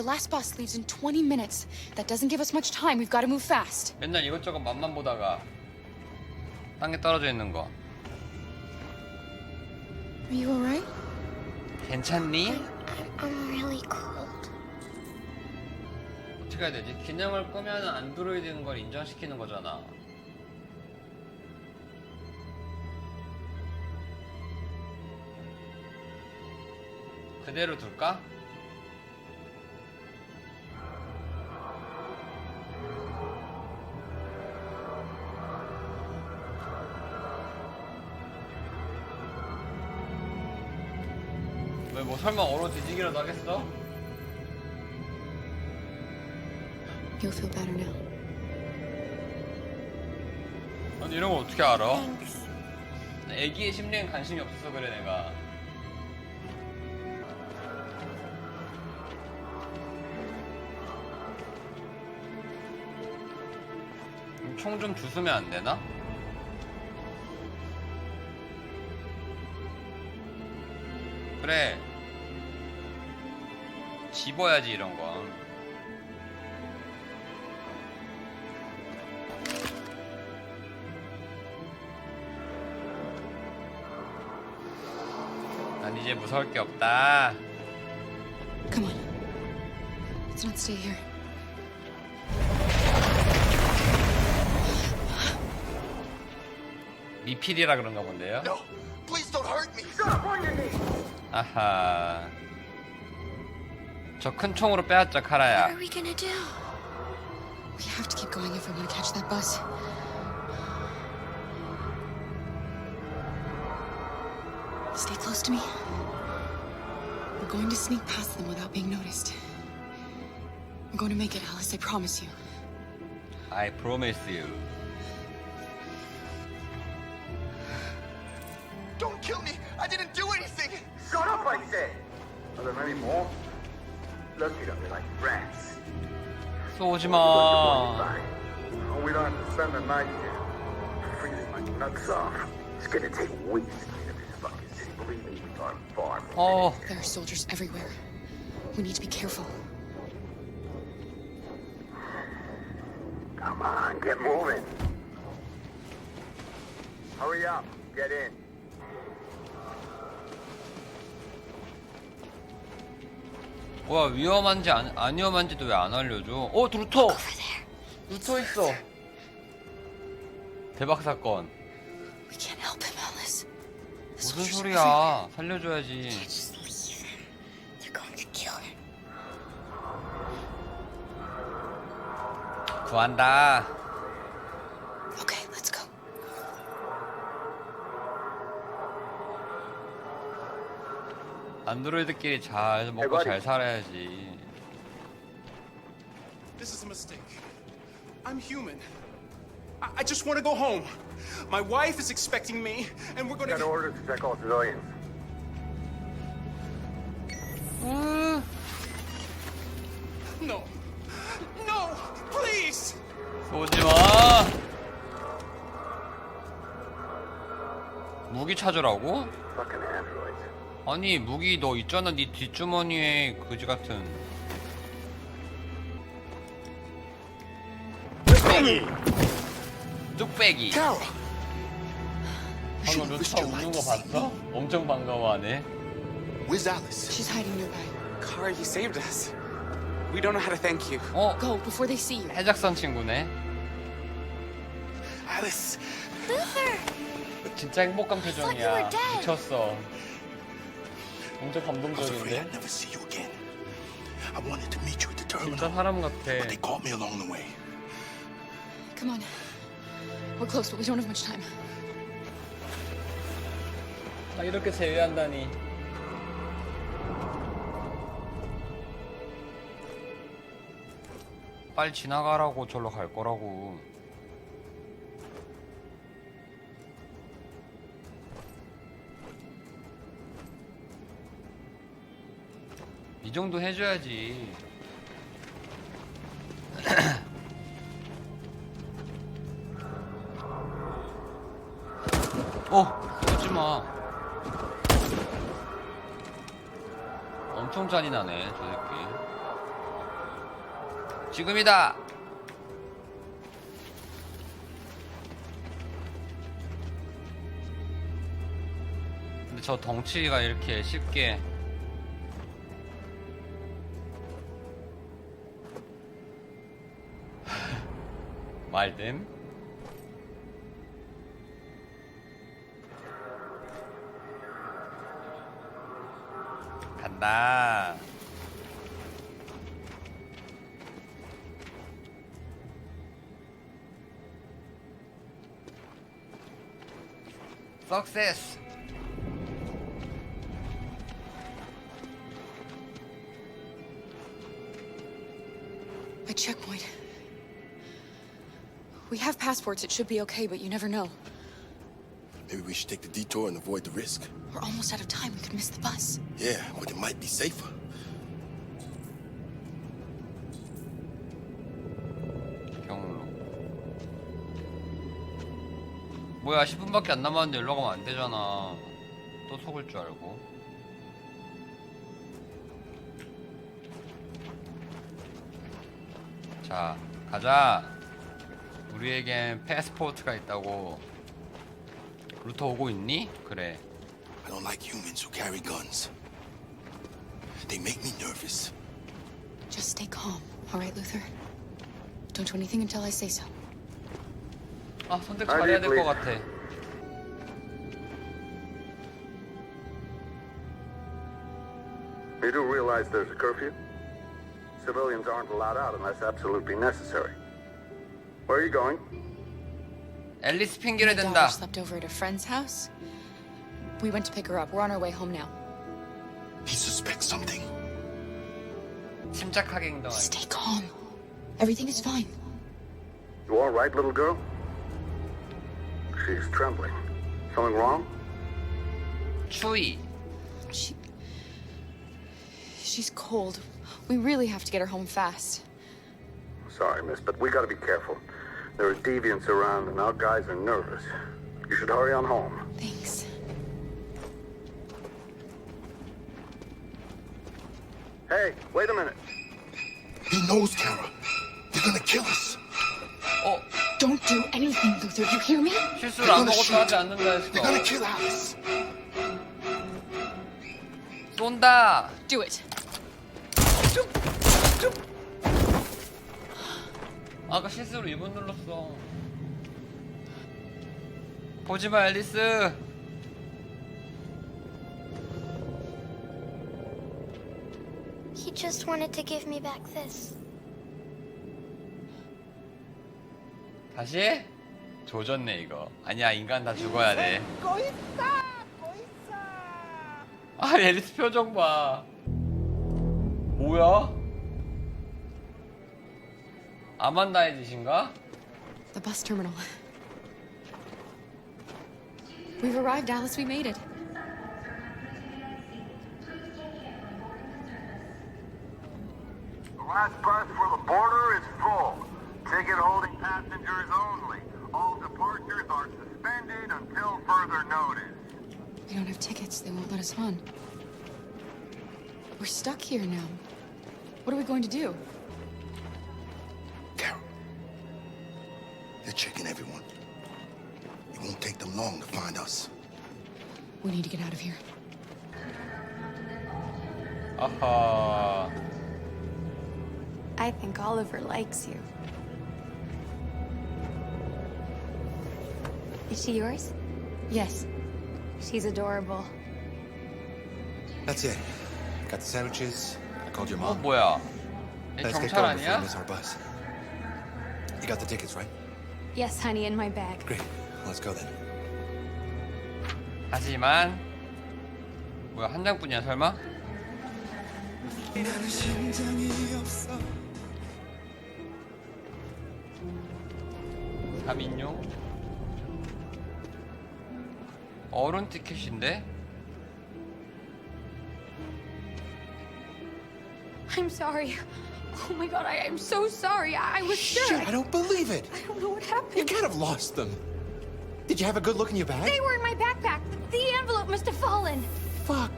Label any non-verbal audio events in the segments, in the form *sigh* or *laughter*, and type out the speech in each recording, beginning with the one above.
The last bus leaves in 20 minutes. That doesn't give us much time. We've got to move fast. 맨날 이것저것 맛만 보다가 땅에 떨어져 있는 거 Are you alright? 괜찮니? I'm really cold. 어떻게 해야 되지? 기능을 끄면 안드로이드인 걸 인정시키는 거잖아 그대로 둘까? 설마 얼어 뒤지기라도 하겠어? You'll feel better now. 아니 이런 걸 어떻게 알아? Thanks. 애기의 심리엔 관심이 없어서 그래 내가 총 좀 주스면 안 되나? 그래 집어야지 이런 거난 이제 무서울 게 없다. Come on. Let's not stay here. 미필이라 그런가 본데요. No, please don't hurt me. 아하. 저 큰 총으로 빼앗자 What 카라야. are we gonna do? We have to keep going if we want to catch that bus. Stay close to me. We're going to sneak past them without being noticed. We're going to make it, Alice. I promise you. I promise you. Don't kill me. I didn't do anything. Shut up, I said! Are there many more? loaded on me like rats. Oh, we don't have to spend the night here. Freezing my nuts off. It's gonna take weeks to get this fucking city. Believe me, we've gone far. Oh. There are soldiers everywhere. We need to be careful. Come on, get moving. Hurry up. Get in. 뭐야 위험한지 안, 안 위험한지도 왜 안 알려줘? 어, 루터. 루터 있어. 대박 사건. We can't help him, Alice. The 무슨 soldiers are 소리야? 살려줘야지. Just leave him. They're going to kill him. 구한다. 안드로이드끼리 잘 먹고 대박이. 잘 살아야지. This is a mistake. I'm human. I, I just want to go home. My wife is expecting me, and we're going Got to. orders to check all civilians. No. No! Please! 쏘지 마. 무기 찾으라고? Fucking. 아니 무기 너 있잖아 네 뒷주머니에 그지 같은. 뚝배기. 뚝배기. 방금 루타 웃는 거 봤어? 엄청 반가워하네. Where's Alice? She's hiding nearby. Car, you saved us. We don't know how to thank you. 어? Go before they see you. 해적선 친구네. Alice. Luther! 진짜 행복한 표정이야. 미쳤어. 엄청 I was afraid 감동적인데? I'd never see you again. I wanted to meet you at the 진짜 terminal, 사람 but they 같아. caught me along the way. Come on. We're close, but we don't have much time. 아, 이렇게 제외한다니. 빨리 지나가라고 절로 갈 거라고. 이 정도 해줘야지. *clears throat* 어, 쏘지 마. 엄청 잔인하네, 저 새끼. 지금이다. 근데 저 덩치가 이렇게 쉽게 by them. 간다. Success. A checkpoint. We have passports, it should be okay, but you never know. Maybe we should take the detour and avoid the risk. We're almost out of time, we could miss the bus. Yeah, but it might be safer. 경로. 뭐야 10분밖에 안 남았는데 연락 오면 안 되잖아. 또 속을 줄 알고. 자, 가자. 우리에겐 패스포트가 있다고. 루터 오고 있니? 그래. I don't like humans who carry guns. They make me nervous. Just stay calm, all right, Luther? Don't do anything until I say so. 아 선택 잘해야 될 것 같아. You do realize there's a curfew? Civilians aren't allowed out unless absolutely necessary. Where are you going? 앨리스 핑계를 My 댄다. daughter slept over at a friend's house. We went to pick her up. We're on our way home now. He suspects something. 침착하게 행동할. Stay calm. Everything is fine. You all right, little girl? She's trembling. Something wrong? 추위. She. She's cold. We really have to get her home fast. Sorry, miss, but we gotta be careful. There are deviants around and our guys are nervous. You should hurry on home. Thanks. Hey, wait a minute. He knows, Kara. They're gonna kill us. Oh. Don't do anything, Luther. You hear me? They're gonna, shoot. They're gonna kill us. 쏜다. Do it. 아까 실수로 2번 눌렀어. 보지마 앨리스. He just wanted to give me back this. 다시? 조졌네 이거. 아니야 인간 다 죽어야 돼. 아 앨리스 표정 봐. 뭐야? 아만다의 짓인가? The bus terminal. We've arrived, Alice. We made it. The last bus for the border is full. Ticket holding passengers only. All departures are suspended until further notice. We don't have tickets. They won't let us on. We're stuck here now. What are we going to do? We need to get out of here. 아하. I think Oliver likes you. Is she yours? Yes. She's adorable. That's it. Got the sandwiches. I called your 어 mom. 뭐야? 얘 Let's get 경찰 going before we 아니야? miss our bus. You got the tickets, right? Yes, honey, in my bag. Great. Let's go then. 하지만 뭐야 한 장뿐이야 설마? 삼인용 어른 티켓인데? I'm sorry. Oh my god, I, I'm so sorry. I, was sure. Shit, I don't believe it. I don't know what You happened. can't have lost them. Did you have a good look in your bag? They were in my backpack. The envelope must have fallen. Fuck.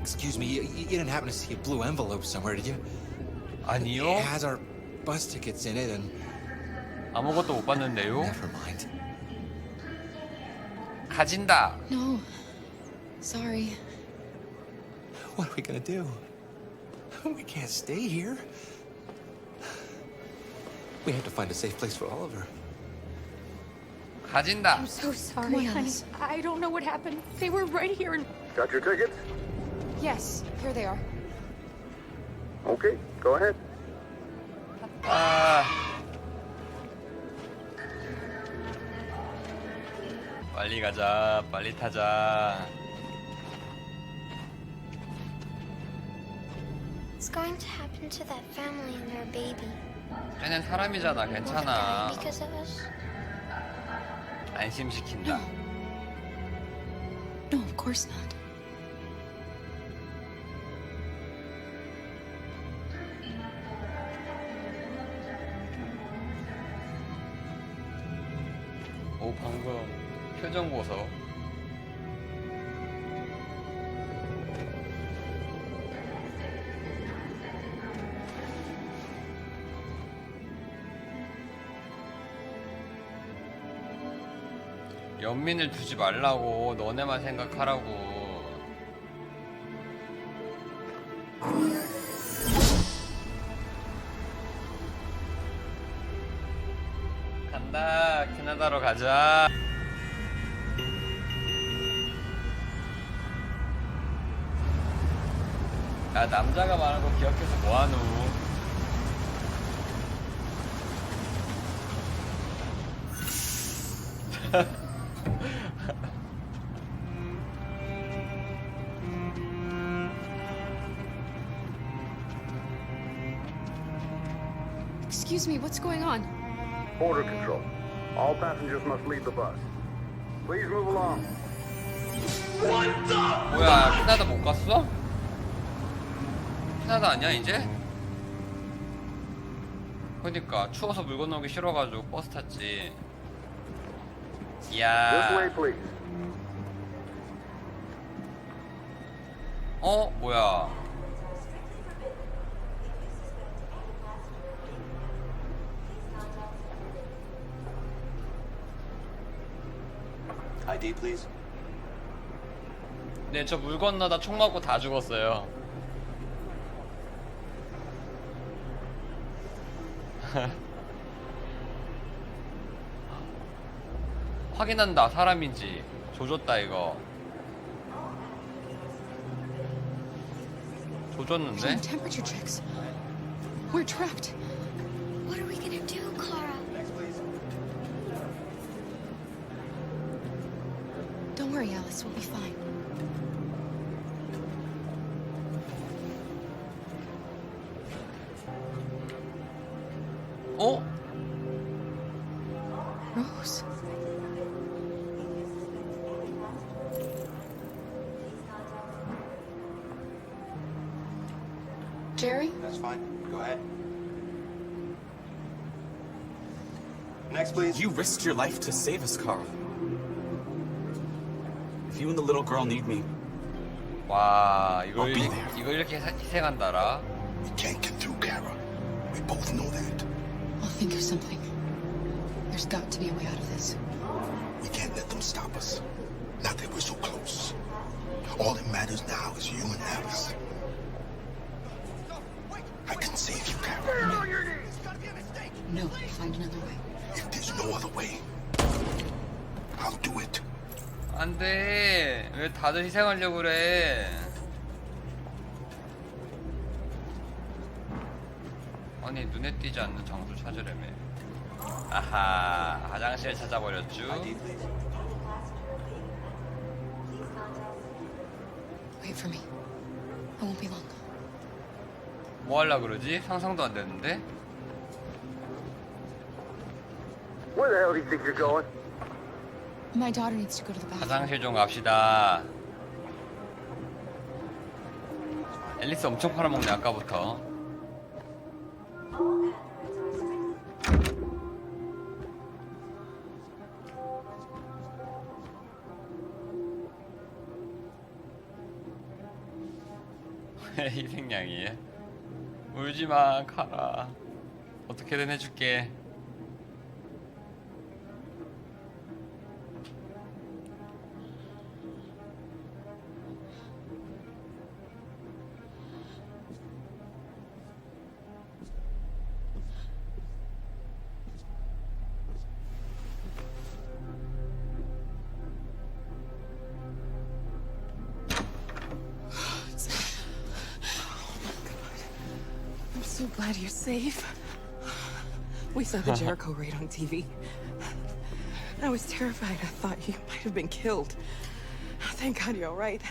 Excuse me, you, you didn't happen to see a blue envelope somewhere, did you? 아니요. It has our bus tickets in it, and 아무것도 못 봤는데요. never mind. 가진다. No. Sorry. What are we gonna do? We can't stay here. We have to find a safe place for Oliver. 가진다. I'm so sorry, honey. I don't know what happened. They were right here and Got your tickets? yes, here they are. Okay, go ahead. 아. 빨리 가자. 빨리 타자. What's going to happen to that family and their baby? 쟤는 사람이잖아. Will they die 괜찮아. because of us? 안심시킨다. No, of course not. 오 방금 표정 보소. 연민을 두지 말라고 너네만 생각하라고. 간다. 캐나다로 가자. 야 남자가 말한 거 기억해서 뭐하노 Excuse me, what's going on? Border control. All passengers must leave the bus. Please move along. 뭐야 캐나다 못 갔어? 캐나다 아니야 이제? 그니까 추워서 물 건너기 싫어가지고 버스 탔지 This way, 이야 please. 어? 뭐야 ID, please. 네 저 물 건너다 총 맞고 다 죽었어요 확인한다 사람인지 조졌다 이거 조졌는데? Temperature checks. We're trapped. What are we gonna do, worry, Alice. We'll be fine. 어? Rose. Jerry? That's fine. Go ahead. Next, please. You risked your life to save us, Carl If you and the little girl need me, 와 이걸 I'll be 이- there. 이걸 이렇게 사- 희생한다라 We can't get through, Kara. We both know that. I'll think of something. There's got to be a way out of this. We can't let them stop us. Not that we're so close. All that matters now is you and Alice. I can save you, Kara. No, we'll find another way. If there's no other way, I'll do it. 안돼 왜 다들 희생하려고 그래 아니 눈에 띄지 않는 장소 찾으려며 아하 화장실 찾아버렸죠 ID, please. Wait for me. I won't be long. 뭐 하려 그러지? 상상도 안 되는데 Where the hell do you think you're going? My daughter needs to go to the bathroom. 화장실 좀 갑시다 앨리스 엄청 팔아먹네 아까부터 *laughs* 희생양이에요? 울지마 카라 어떻게든 해줄게 so glad you're safe. We saw the *laughs* Jericho raid on TV. I was terrified. I thought you might have been killed. Thank God you're all right.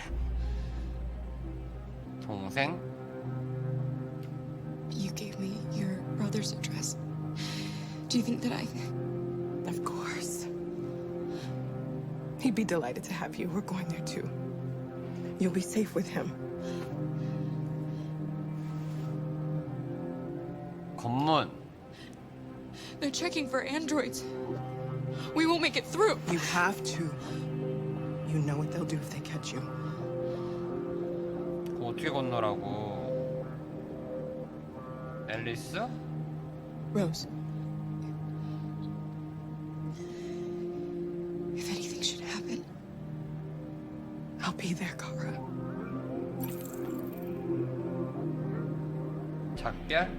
동생? You gave me your brother's address. Do you think that I. Of course. He'd be delighted to have you. We're going there too. You'll be safe with him. 검문 They're checking for androids. We won't make it through. You have to. You know what they'll do if they catch you. 그거 어떻게 건너라고 앨리스? Rose. If anything should happen, I'll be there, Kara. 작별?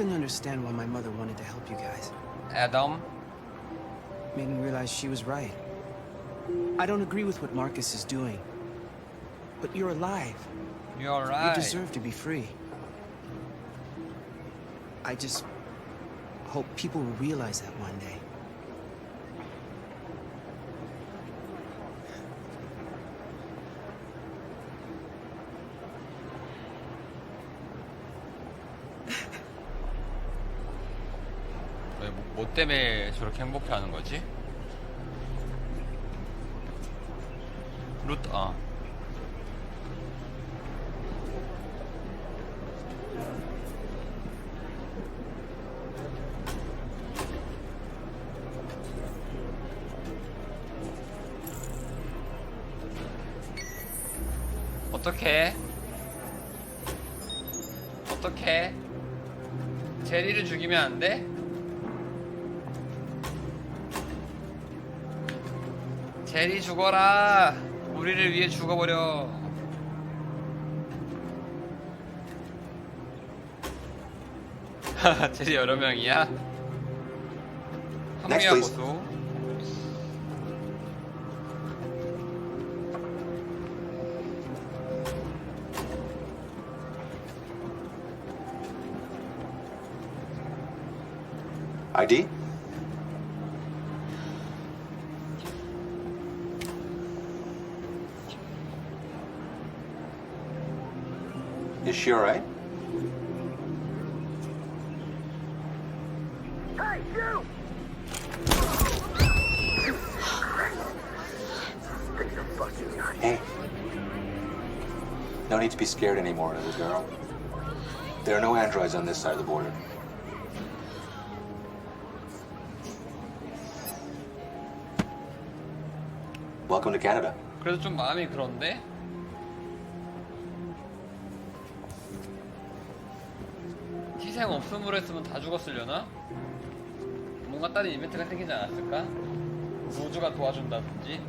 Couldn't understand why my mother wanted to help you guys. Adam? Made me realize she was right. I don't agree with what Marcus is doing. But you're alive. You're You deserve to be free. I just hope people will realize that one day. 뭐, 뭐 때문에 저렇게 행복해하는 거지? 루트 아 어떻게? 어떻게? 제리를 죽이면 안 돼? 제리 죽어라. 우리를 위해 죽어버려. *laughs* 제리 여러 명이야? 한미야 please. 고 Is she alright? Hey, you! Take the fucking gun. Hey. No need to be scared anymore, little girl. There are no androids on this side of the border. Welcome to Canada. 그래도 좀 마음이 그런데? 희생 없음으로 했으면 다 죽었으려나? 뭔가 다른 이벤트가 생기지 않았을까? 우주가 도와준다든지?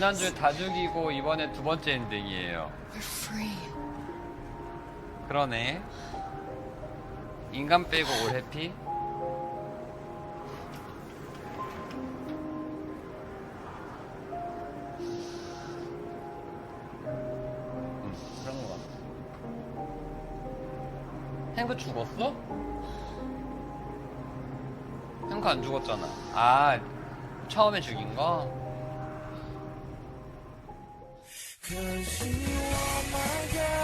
지난주에 다 죽이고 이번에 두 번째 엔딩이에요. 그러네. 인간 빼고 올 해피? 음, 그런 거 같아. 행크 죽었어? 행크 안 죽었잖아. 아, 처음에 죽인 거? Cause you are my girl